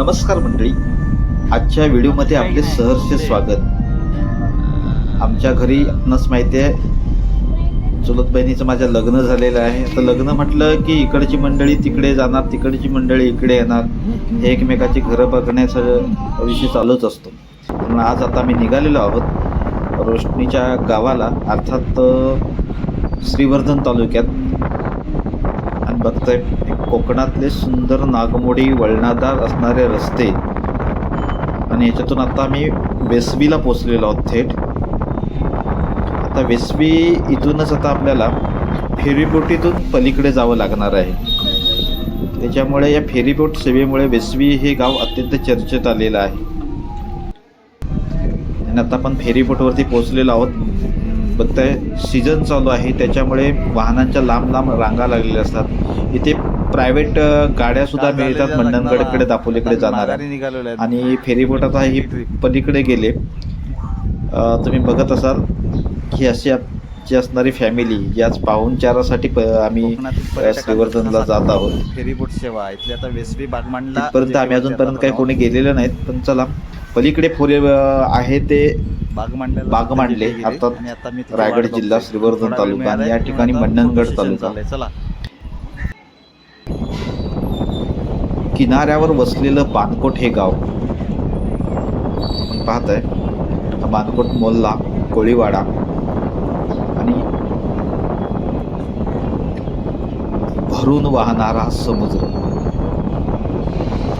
नमस्कार मंडळी. आजच्या व्हिडिओमध्ये आपले सहर्ष स्वागत. आमच्या घरी आपणास माहिती आहे चुलत बहिणीचं माझं लग्न झालेलं आहे. तर लग्न म्हटलं की इकडची मंडळी तिकडे जाणार तिकडची मंडळी इकडे येणार. हे एकमेकाची घरं बघण्याचा विषय चालूच असतो. पण आज आता आम्ही निघालेलो आहोत रोशनीच्या गावाला अर्थात श्रीवर्धन तालुक्यात. बघताय कोकणातले सुंदर नागमोडी वळणादार असणारे रस्ते. आणि याच्यातून आता आम्ही वेसवीला पोचलेलो आहोत थेट. आता वेसवी इथूनच आता आपल्याला फेरीबोटीतून पलीकडे जावं लागणार आहे. त्याच्यामुळे या फेरीबोट सेवेमुळे वेसवी हे गाव अत्यंत चर्चेत आलेलं आहे. आणि आता आपण फेरीबोटवरती पोहोचलेलो आहोत. बघताय सीझन चालू आहे. त्याच्यामुळे वाहनांच्या लांब लांब रांगा लागलेल्या असतात. इथे प्रायव्हेट गाड्या सुद्धा मिळतात. मंडणगडकडे दापोलीकडे जाणाऱ्या. आणि फेरीबोट आता ही पलीकडे गेले. तुम्ही बघत असाल की अशी आजची असणारी फॅमिली याच पाहुणचारासाठी आम्ही श्रीवर्धनला जात आहोत. फेरीबोट सेवा. इथले आता वेसवी बागमांडला तिथपर्यंत आम्ही अजूनपर्यंत काही कोणी गेलेलं नाहीत. पण चला पलीकडे फोरे आहे ते बाग मांडला बाग मांडले, अर्थात रायगड जिल्हा, श्रीवर्धन तालुका आणि या ठिकाणी मंडणगड तालुका. चला. किनाऱ्यावर वसलेलं बानकोट हे गाव. आपण पाहत आहे हा बानकोट मोल्ला कोळीवाडा आणि भरून वाहणारा समुद्र.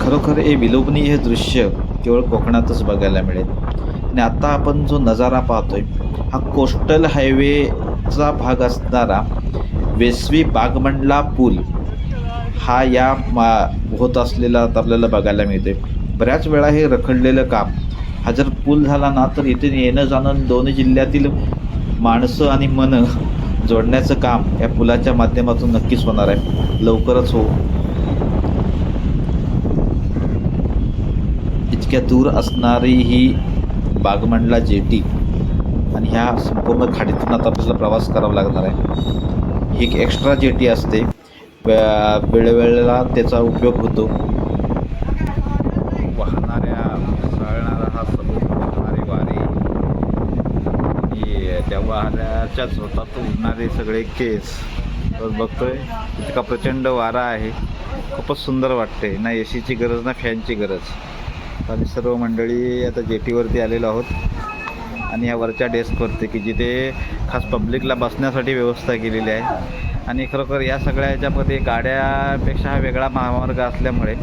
खरोखर हे विलोभनीय हे दृश्य केवळ कोकणातच बघायला मिळेल. आणि आता आपण जो नजारा पाहतोय हा कोस्टल हायवेचा भाग असणारा वेसवी बागमंडला पूल हा या मा होत असलेला आता आपल्याला बघायला मिळते बऱ्याच वेळा हे रखडलेलं काम हा जर पूल झाला ना तर इथे येणं जाणं दोन्ही जिल्ह्यातील माणसं आणि मनं जोडण्याचं काम या पुलाच्या माध्यमातून नक्कीच होणार आहे. लवकरच हो. इतक्या दूर असणारी ही बागमंडला जेटी आणि ह्या संपूर्ण खाडीतून आता आपल्याला प्रवास करावा लागणार आहे. ही एक एक्स्ट्रा जेटी असते. वेळोवेळेला त्याचा उपयोग होतो. वाहणाऱ्या चालणारा हा समुद्र वारे आणि त्या वाहण्याच्या झोतात उडणारे सगळे केस. तर बघतोय इतका प्रचंड वारा आहे. खूपच सुंदर वाटते ना ए सीची गरज ना फॅनची गरज. आम्ही सर्व मंडळी आता जेटीवरती आलेलो आहोत. आणि ह्या वरच्या डेस्कवरती की जिथे खास पब्लिकला बसण्यासाठी व्यवस्था केलेली आहे. आणि खरोखर या सगळ्या ह्याच्यामध्ये गाड्यापेक्षा हा वेगळा महामार्ग असल्यामुळे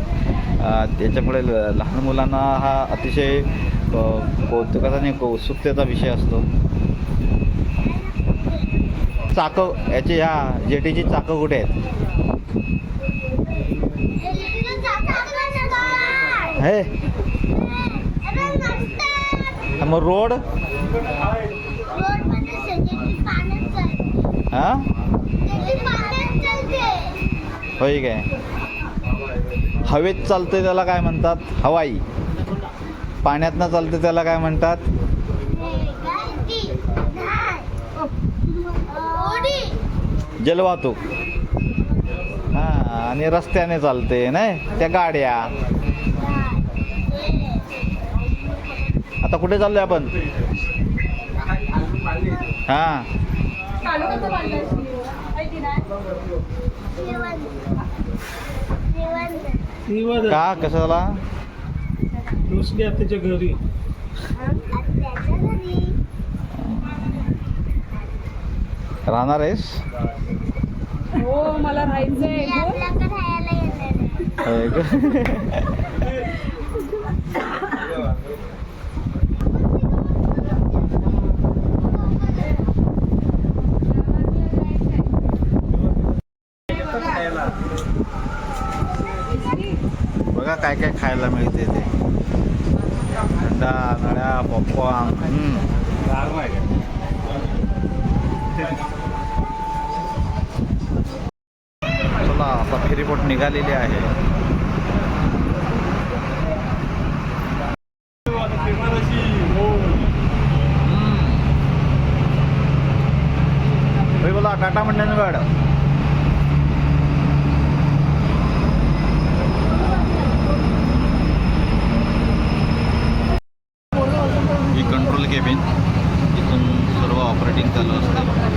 त्याच्यामुळे ल- लहान मुलांना हा अतिशय कौतुकाचा आणि उत्सुकतेचा विषय असतो. चाकं याची ह्या जेटीची चाकं कुठे आहेत? हे। मग रोड। हा होय काय हवेत चालते त्याला काय म्हणतात? हवाई. पाण्यातनं चालते त्याला काय म्हणतात? जलवाहतूक. हां आणि रस्त्याने चालते नाही? त्या गाड्या. आता कुठे चाललोय आपण? हां. का? कशाला दुसरी आत्याच्या घरी. राहणार आहेस? हो मला राहायचंय बोल. होय का? बघा काय काय खायला मिळते ते? थंडा नळ्या पॉपकॉर्न चला आता फेरीबोट निघालेली आहे. ही कंट्रोल केबिन इथून सर्व ऑपरेटिंग चालू असतं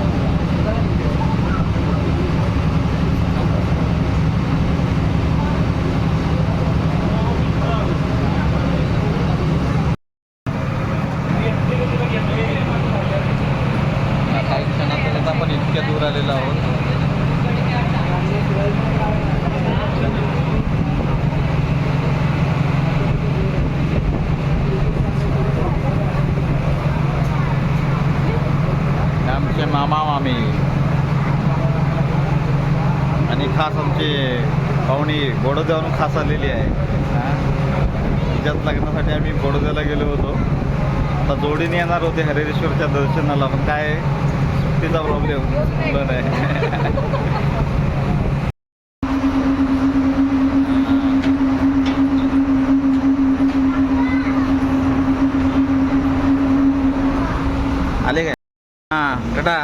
पाहुणी गोडोद्यावरून खास आलेली आहे. हा. तिच्यात लग्नासाठी आम्ही गोडोद्याला गेलो होतो. आता जोडीने येणार होते हरेश्वरच्या दर्शनाला पण काय तिचा प्रॉब्लेम मुलं नाही. आले काय? हां टाटा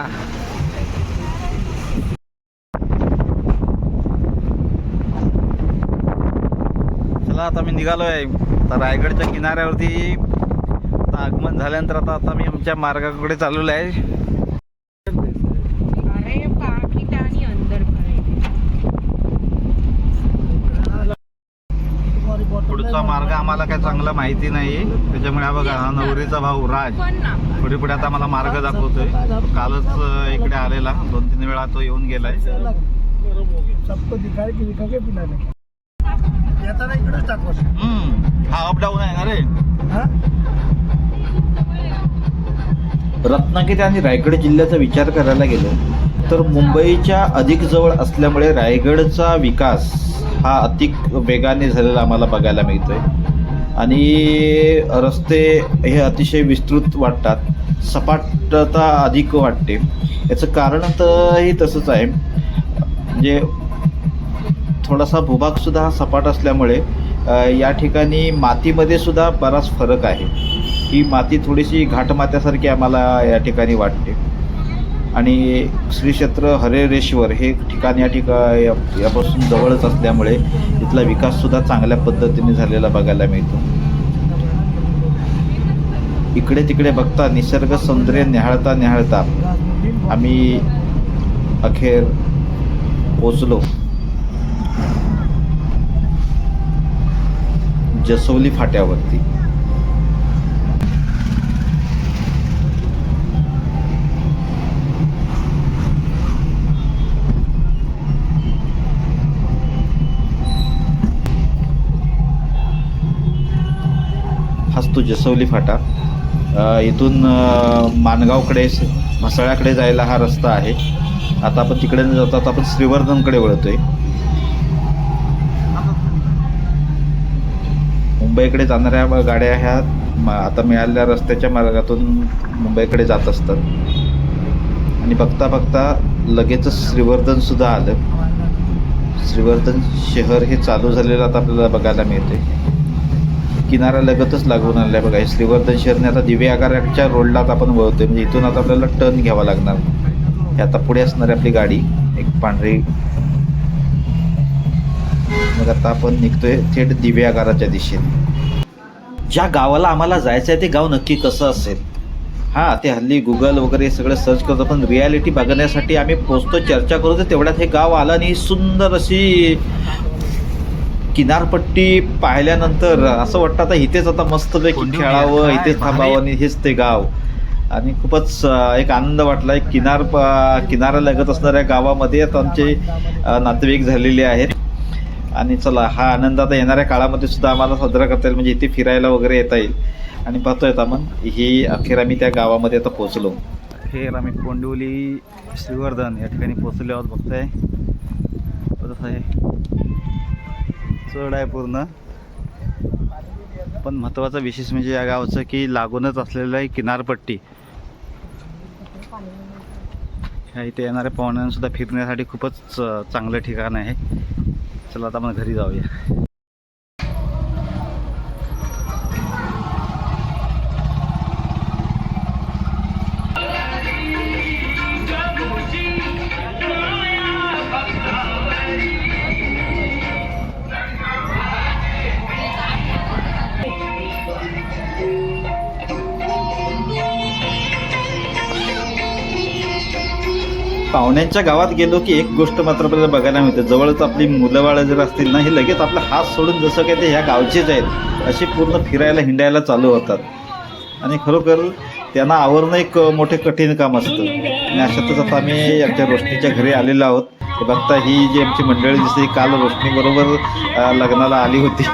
चला आता मी निघालो आहे आता रायगडच्या किनाऱ्यावरती आगमन झाल्यानंतर आता आता मी आमच्या मार्गाकडे चाललेलो आहे. पुढचा मार्ग आम्हाला काय चांगला माहिती नाही. त्याच्यामुळे हा बघा हा नवरीचा भाऊ राज. पुढे पुढे आता मला मार्ग दाखवतोय. कालच इकडे आलेला. दोन तीन वेळा तो येऊन गेलाय. येताना इकडेच टाकू हम्म, हा अप डाऊन आहे ना रे. हा? रत्नागिरी आणि रायगड जिल्ह्याचा विचार करायला गेलो तर मुंबईच्या अधिक जवळ असल्यामुळे रायगडचा विकास हा अधिक वेगाने झालेला आम्हाला बघायला मिळतोय. आणि रस्ते हे अतिशय विस्तृत वाटतात सपाटता अधिक वाटते. याचं कारण तर हे तसंच आहे. म्हणजे थोडासा भूभाग सुद्धा हा सपाट असल्यामुळे या ठिकाणी मातीमध्ये सुद्धा बराच फरक आहे. ही माती थोडीशी घाटमात्यासारखी आम्हाला या ठिकाणी वाटते. आणि श्री क्षेत्र हरेरेश्वर हे ठिकाण या ठिका या- यापासून जवळच असल्यामुळे इथला विकाससुद्धा चांगल्या पद्धतीने झालेला बघायला मिळतो. इकडे तिकडे बघता निसर्ग सौंदर्य निहाळता निहाळता आम्ही अखेर पोचलो जसवली फाट्यावरती. हाच तो जसवली फाटा. इथून मानगावकडे माणगावकडे म्हसळ्याकडे जायला हा रस्ता आहे. आता आपण तिकडे न जाता आता आपण श्रीवर्धनकडे वळतोय. मुंबईकडे जाणाऱ्या गाड्या ह्या आता मिळालेल्या रस्त्याच्या मार्गातून मुंबईकडे जात असतात. आणि बघता बघता लगेचच श्रीवर्धन सुद्धा आलं. श्रीवर्धन शहर हे चालू झालेलं आता आपल्याला बघायला मिळते किनारा लगतच लागून आलं आहे बघा. हे श्रीवर्धन शहरने आता दिवे आकाराच्या रोडला आता आपण वळतोय. म्हणजे इथून आता आपल्याला टर्न घ्यावा लागणार. हे आता पुढे असणारी आपली गाडी एक पांढरी आता आपण निघतोय थेट दिवे आगाराच्या दिशेने. ज्या गावाला आम्हाला जायचं आहे ते गाव नक्की कसं असेल? हां ते हल्ली गुगल वगैरे सगळं सर्च करतो पण रियालिटी बघण्यासाठी आम्ही पोचतो चर्चा करू तर तेवढ्यात हे गाव आलं आणि सुंदर अशी किनारपट्टी पाहिल्यानंतर असं वाटतं आता इथेच आता मस्तपैकी खेळावं इथेच थांबावं आणि हेच ते गाव. आणि खूपच एक आनंद वाटला. एक किनार किनारा लगत असणाऱ्या गावामध्ये आता आमचे नातेवाईक झालेले आहेत. आणि चला हा आनंद आता येणाऱ्या काळामध्ये सुद्धा आम्हाला साजरा करता येईल. म्हणजे इथे फिरायला वगैरे येता येईल. आणि पाहतोय आता मग ही अखेर आम्ही त्या गावामध्ये आता पोचलो अखेर आम्ही कोंडिवली श्रीवर्धन या ठिकाणी पोचलो आहोत बघताय. बरंच आहे चढ आहे पूर्ण. पण महत्त्वाचं विशेष म्हणजे या गावचं की लागूनच असलेलं आहे किनारपट्टी. ह्या इथे येणाऱ्या पाहुण्यांसुद्धा फिरण्यासाठी खूपच चांगलं ठिकाण आहे. चला आता आपण घरी जाऊया. पाहुण्यांच्या गावात गेलो की एक गोष्ट मात्र आपल्याला बघायला मिळते. जवळच आपली मुलं बाळं जर असतील ना हे लगेच आपला हात सोडून जसं काय ते ह्या गावचेच आहेत. असे पूर्ण फिरायला हिंडायला चालू होतात. आणि खरोखर त्यांना आवरणं एक मोठे कठीण काम असतं. आणि अशातच आता आम्ही आमच्या रोशनीच्या घरी आलेलो आहोत. बघता ही जी आमची मंडळी दिसते ही काल रोशनीबरोबर लग्नाला आली होती.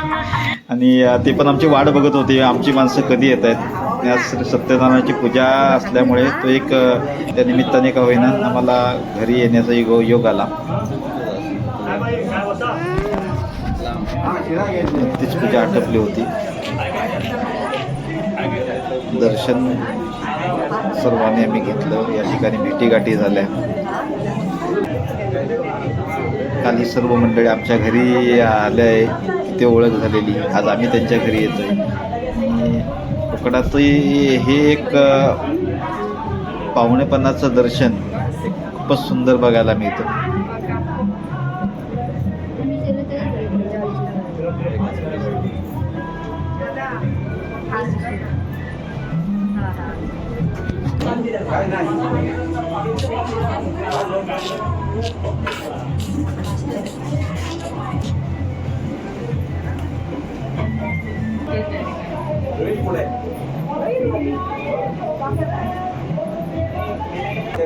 आणि ते पण आमची वाट बघत होती. आमची माणसं कधी येत आहेत? आज श्री सत्यनारायणाची पूजा असल्यामुळे तो एक त्या निमित्ताने का होईना आम्हाला घरी येण्याचा योग योग आला. तीच पूजा आटपली होती. दर्शन सर्वांनी आम्ही घेतलं. या ठिकाणी भेटीगाठी झाल्या. काल ही सर्व मंडळी आमच्या घरी आल्या आहे. तिथे ओळख झालेली. आज आम्ही त्यांच्या घरी येतोय. आणि हे एक पाहुणेपणाचं दर्शन. खूपच सुंदर बघायला मिळतं. का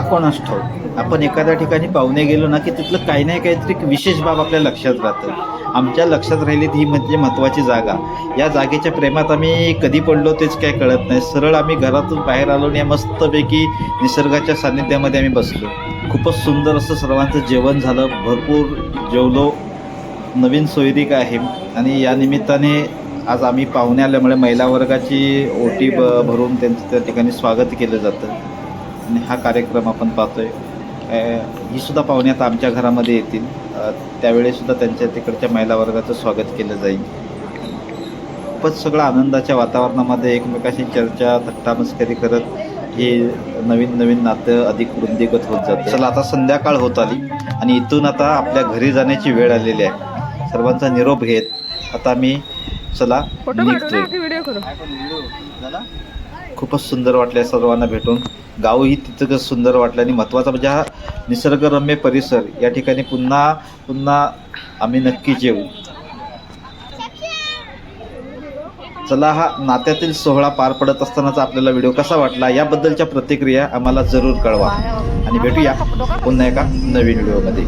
कोणास ठाऊक? आपण एखाद्या ठिकाणी पाहुणे गेलो ना की तिथलं काही नाही काहीतरी विशेष बाब आपल्या लक्षात राहतं. आमच्या लक्षात राहिली ही म्हणजे महत्त्वाची जागा. या जागेच्या प्रेमात आम्ही कधी पडलो तेच काय कळत नाही. सरळ आम्ही घरातून बाहेर आलो आणि मस्तपैकी निसर्गाच्या सान्निध्यामध्ये आम्ही बसलो. खूपच सुंदर असं सर्वांचं जेवण झालं. भरपूर जेवलो. नवीन सोयरीक आहे. आणि या निमित्ताने आज आम्ही पाहुणे आल्यामुळे महिला वर्गाची ओटी ब भरून त्यांचं त्या ठिकाणी स्वागत केलं जातं. आणि हा कार्यक्रम आपण पाहतोय. ही सुद्धा पाहुणे आता आमच्या घरामध्ये येतील. अ, त्यावेळी सुद्धा त्यांच्या तिकडच्या महिला वर्गाचं स्वागत केलं जाईल. खूपच सगळं आनंदाच्या वातावरणामध्ये एकमेकाशी चर्चा थट्टा मस्करी करत हे नवीन नवीन नातं अधिक वृद्धिगत होत जातं. चला आता संध्याकाळ होत आली आणि इथून आता आपल्या घरी जाण्याची वेळ आलेली आहे. सर्वांचा निरोप घेत आता मी चला खूपच सुंदर वाटलं सर्वांना भेटून. गावही तितकंच सुंदर वाटलं आणि महत्त्वाचा म्हणजे हा निसर्गरम्य परिसर या ठिकाणी पुन्हा पुन्हा आम्ही नक्कीच येऊ चला हा नात्यातील सोहळा पार पडत असतानाचा आपल्याला व्हिडिओ कसा वाटला याबद्दलच्या प्रतिक्रिया आम्हाला जरूर कळवा. आणि भेटूया पुन्हा एका नवीन व्हिडिओमध्ये.